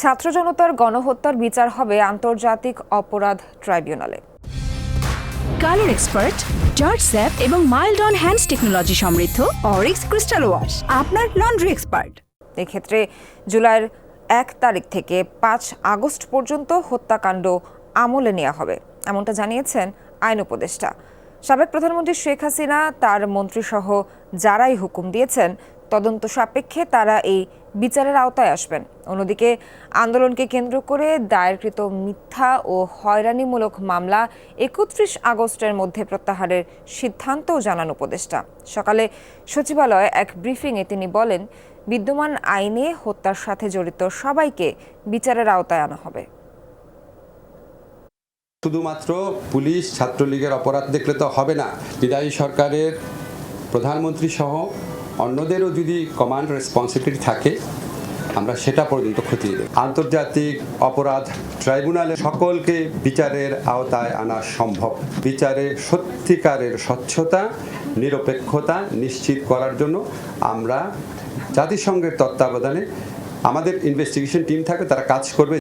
ছাত্র জনতার গণহত্যার বিচার হবে আন্তর্জাতিক অপরাধ ট্রাইব্যুনালে। কালার এক্সপার্ট জর্জ স্যাপ এবং মাইল্ড অন হ্যান্ডস টেকনোলজি সমৃদ্ধ অরিক্স ক্রিস্টাল ওয়াশ আপনার লন্ড্রি এক্সপার্ট। এক্ষেত্রে জুলাইয়ের এক তারিখ থেকে পাঁচ আগস্ট পর্যন্ত হত্যাকাণ্ড আমলে নেওয়া হবে এমনটা জানিয়েছেন আইন উপদেষ্টা। সাবেক প্রধানমন্ত্রী শেখ হাসিনা তার মন্ত্রীসহ যারাই হুকুম দিয়েছেন তদন্ত সাপেক্ষে তারা এই বিচারের আওতায় আসবেন। অন্যদিকে আন্দোলনকে কেন্দ্র করে দায়েরকৃত মিথ্যা ও হয়রানিমূলক মামলা একত্রিশ আগস্টের মধ্যে প্রত্যাহারের সিদ্ধান্তও জানান উপদেষ্টা। সকালে সচিবালয়ে এক ব্রিফিংয়ে তিনি বলেন, বিদ্যমান আইনে হত্যার সাথে জড়িত সবাইকে বিচারের আওতায় আনা হবে। শুধুমাত্র পুলিশ, ছাত্রলীগের অপরাধ দেখলে তো হবে না। বিদায়ী সরকারের প্রধানমন্ত্রী সহ অন্যদেরও যদি কমান্ড রেসপন্সিবিলিটি থাকে, আমরা সেটা পর্যন্ত খতিয়ে দেব আন্তর্জাতিক অপরাধ ট্রাইব্যুনালে সকলকে বিচারের আওতায় আনা সম্ভব। বিচারে সত্যিকারের স্বচ্ছতা, নিরপেক্ষতা নিশ্চিত করার জন্য আমরা জাতিসংঘের তত্ত্বাবধানে আমাদের ইনভেস্টিগেশন টিম থাকবে তারা কাজ করবে।